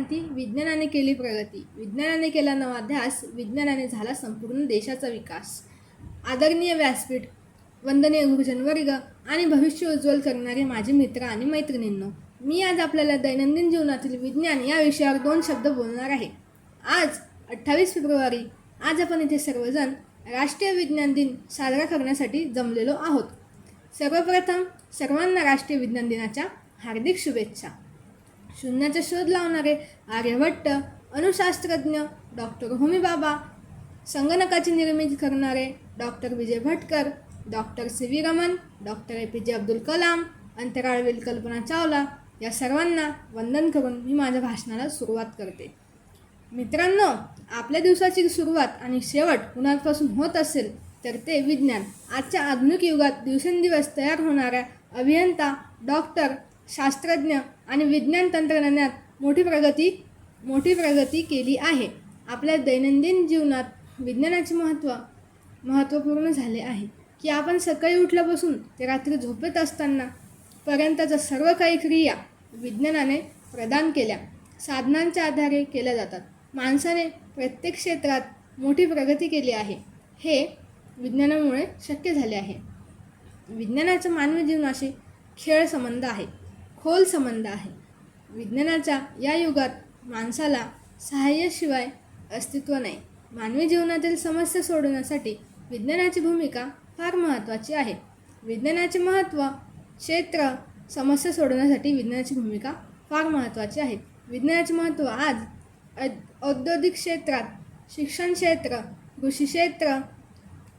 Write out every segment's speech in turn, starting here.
विज्ञानाने केली प्रगती. विज्ञानाने केला नवा ध्यास विज्ञानाने झाला संपूर्ण देशाचा विकास. आदरणीय व्यासपीठ वंदनीय गुरुजनवर्ग आणि भविष्य उज्ज्वल करणारे माझे मित्र आणि मैत्रिणींनो मी आज आपल्याला दैनंदिन जीवनातील विज्ञान या विषयावर दोन शब्द बोलणार आहे. आज अठ्ठावीस फेब्रुवारी आज आपण इथे सर्वजण राष्ट्रीय विज्ञान दिन साजरा करण्यासाठी जमलेलो आहोत. सर्वप्रथम सर्वांना राष्ट्रीय विज्ञान दिनाच्या हार्दिक शुभेच्छा. शून्याचा शोध लावणारे आर्यभट्ट अणुशास्त्रज्ञ डॉक्टर होमीबाबा संगणकाची निर्मिती करणारे doctor Vijay Bhatkar doctor C V Raman doctor A P J Abdul Kalam अंतराळवीर Kalpana Chawla या सर्वांना वंदन करून मी माझ्या भाषणाला सुरुवात करते. मित्रांनो आपल्या दिवसाची सुरुवात आणि शेवट कुणापासून होत असेल तर ते विज्ञान. आजच्या आधुनिक युगात दिवसेंदिवस तयार होणाऱ्या अभियंता डॉक्टर शास्त्रज्ञ आणि विज्ञान तंत्रज्ञानात मोठी प्रगती मोठी प्रगती केली आहे. आपल्या दैनंदिन जीवनात विज्ञानाचे महत्त्व महत्त्वपूर्ण झाले आहे. की आपण सकाळी उठल्यापासून ते रात्री झोपेत असताना पर्यंतच्या सर्व काही क्रिया विज्ञानाने प्रदान केल्या. साधनांच्या आधारे केल्या जातात. माणसाने प्रत्येक क्षेत्रात मोठी प्रगती केली आहे. हे विज्ञानामुळे शक्य झाले आहे. विज्ञानाचा मानवी जीवनाशी खेळ संबंध आहे. खोल संबंध आहे. विज्ञानाच्या या युगात माणसाला सहाय्याशिवाय अस्तित्व नाही. मानवी जीवनातील समस्या सोडवण्यासाठी विज्ञानाची भूमिका फार महत्त्वाची आहे. विज्ञानाचे महत्त्व क्षेत्र समस्या सोडवण्यासाठी विज्ञानाची भूमिका फार महत्त्वाची आहे. विज्ञानाचे महत्त्व आज औद्योगिक क्षेत्रात शिक्षण क्षेत्र कृषी क्षेत्र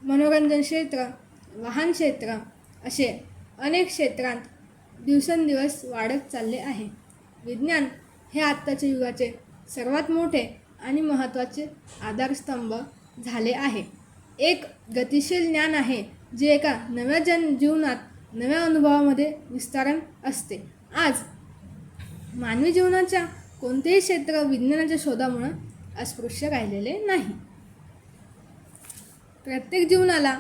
मनोरंजन क्षेत्र वाहन क्षेत्र असे अनेक क्षेत्रांत दिवसेंदिवस वाढत चालले आहे. विज्ञान हे आत्ताच्या युगाचे सर्वात मोठे आणि महत्त्वाचे आधारस्तंभ झाले आहे. एक गतिशील ज्ञान आहे जे एका नव्या जन जीवनात नव्या अनुभवामध्ये विस्तारण असते. आज मानवी जीवनाच्या कोणतेही क्षेत्र विज्ञानाच्या शोधामुळं अस्पृश्य राहिलेले नाही. प्रत्येक जीवनाला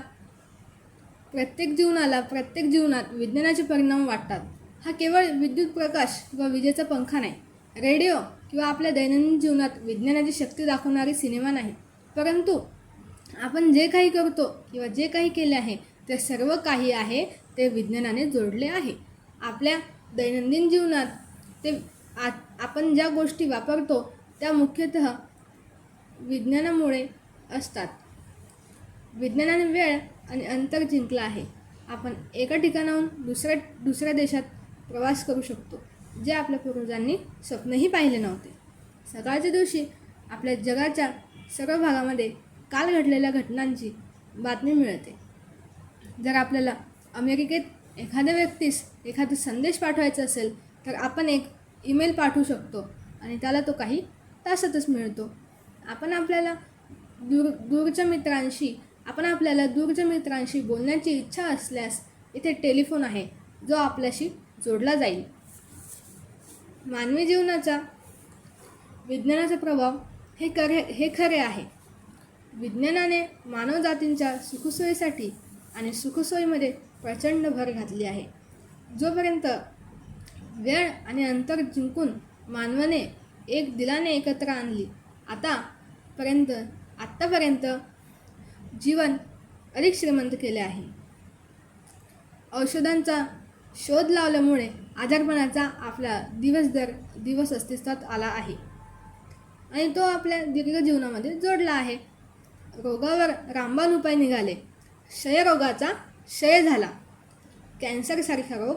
प्रत्येक जीवनाला प्रत्येक जीवनात विज्ञानाचे परिणाम वाटतात. हा केवळ विद्युत प्रकाश व विजेचा पंखा नाही. रेडिओ किंवा आपल्या दैनंदिन जीवनात विज्ञानाची शक्ती दाखवणारी सिनेमा नाही. परंतु आपण जे काही करतो किंवा जे काही केले आहे ते सर्व काही आहे ते विज्ञानाने जोडले आहे. आपल्या दैनंदिन जीवनात ते आ आपण ज्या गोष्टी वापरतो त्या मुख्यतः विज्ञानामुळे असतात. विज्ञानाने वेळ आणि अंतर जिंकलं आहे. आपण एका ठिकाणाहून दुसऱ्या दुसऱ्या देशात प्रवास करू शकतो जे आपल्या पूर्वजांनी स्वप्नही पाहिले नव्हते. सकाळच्या दिवशी आपल्या जगाच्या सर्व भागामध्ये काल घडलेल्या घटनांची बातमी मिळते. जर आपल्याला अमेरिकेत एखाद्या व्यक्तीस एखादा संदेश पाठवायचा असेल तर आपण एक ईमेल पाठवू शकतो आणि त्याला तो काही तासातच मिळतो. आपण आपल्याला दूर दूरच्या मित्रांशी आपण आपल्याला दूरच्या मित्रांशी बोलण्याची इच्छा असल्यास इथे टेलिफोन आहे जो आपल्याशी जोडला जाईल. मानवी जीवनाचा विज्ञानाचा प्रभाव हे खरे हे खरे आहे. विज्ञानाने मानवजातींच्या सुखसोयीसाठी आणि सुखसोयीमध्ये प्रचंड भर घातली आहे. जोपर्यंत वेळ आणि अंतर जिंकून मानवाने एक दिलाने एकत्र आणली आतापर्यंत आत्तापर्यंत जीवन अधिक श्रीमंत केले आहे. औषधांचा शोध लावल्यामुळे आजारपणाचा आपला दिवस दर दिवस अस्तित्वात आला आहे. आणि तो आपल्या दीर्घ जीवनामध्ये जोडला आहे. रोगावर रामबाण उपाय निघाले. क्षयरोगाचा क्षय झाला. कॅन्सरसारखा रोग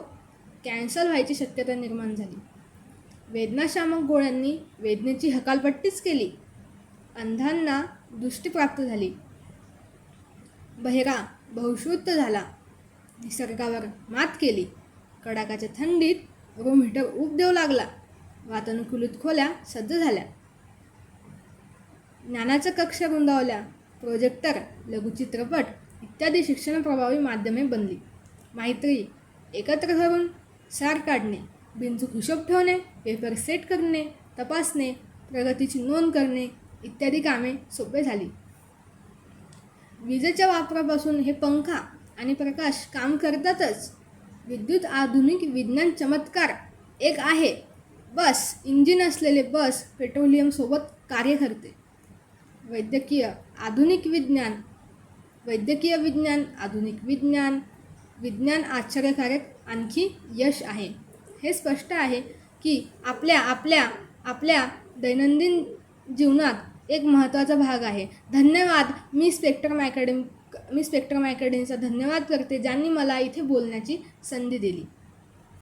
कॅन्सर व्हायची शक्यता निर्माण झाली. वेदनाशामक गोळ्यांनी वेदनेची हकालपट्टीच केली. अंधांना दृष्टी प्राप्त झाली. बहिरा बहुश्रुत झाला. निसर्गावर मात केली. कडाकाच्या थंडीत रूम हिटर ऊब देऊ लागला. वातानुकूलित खोल्या सज्ज झाल्या. ज्ञानाच्या कक्षा रुंदावल्या. प्रोजेक्टर लघुचित्रपट इत्यादी शिक्षण प्रभावी माध्यमे बनली. मैत्री एकत्र धरून सार काढणे बिनचूक हिशोब ठेवणे पेपर सेट करणे तपासणे प्रगतीची नोंद करणे इत्यादी कामे सोपे झाली. विजेच्या वापरापासून हे पंखा आणि प्रकाश काम करतातच. विद्युत आधुनिक विज्ञान चमत्कार. एक आहे बस इंजिन असलेले बस पेट्रोलियमसोबत कार्य करते. वैद्यकीय आधुनिक विज्ञान. वैद्यकीय विज्ञान आधुनिक विज्ञान विज्ञान आश्चर्यकारक आणखी यश आहे. हे स्पष्ट आहे की आपल्या आपल्या आपल्या दैनंदिन जीवनात एक महत्त्वाचा भाग आहे. धन्यवाद. मी स्पेक्ट्रम अकॅडमी मी स्पेक्ट्रम अकॅडमीचा धन्यवाद करते ज्यांनी मला इथे बोलण्याची संधी दिली.